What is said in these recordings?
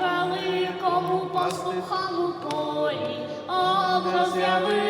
Великому послухану полі, обгозяли.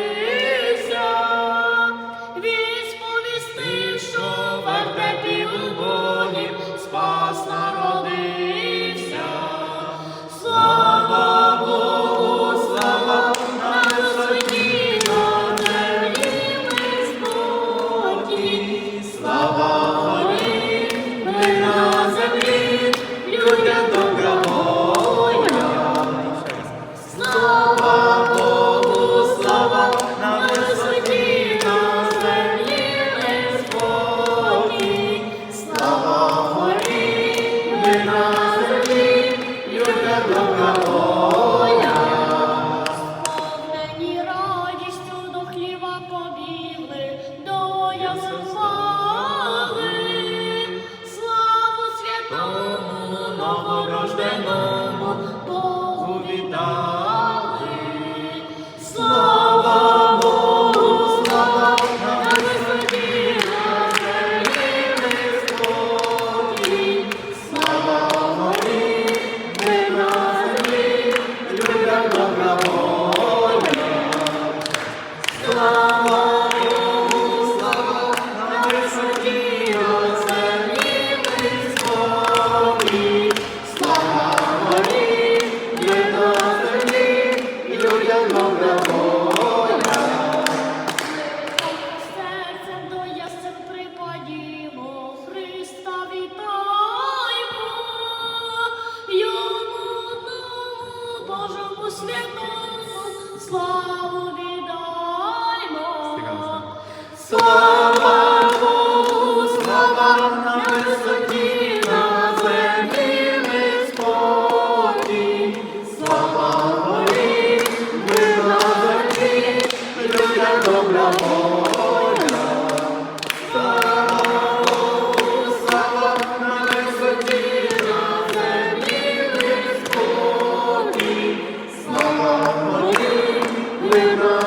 рожденому Богу віддав. Святому славу віддаймо. Слава! Amen.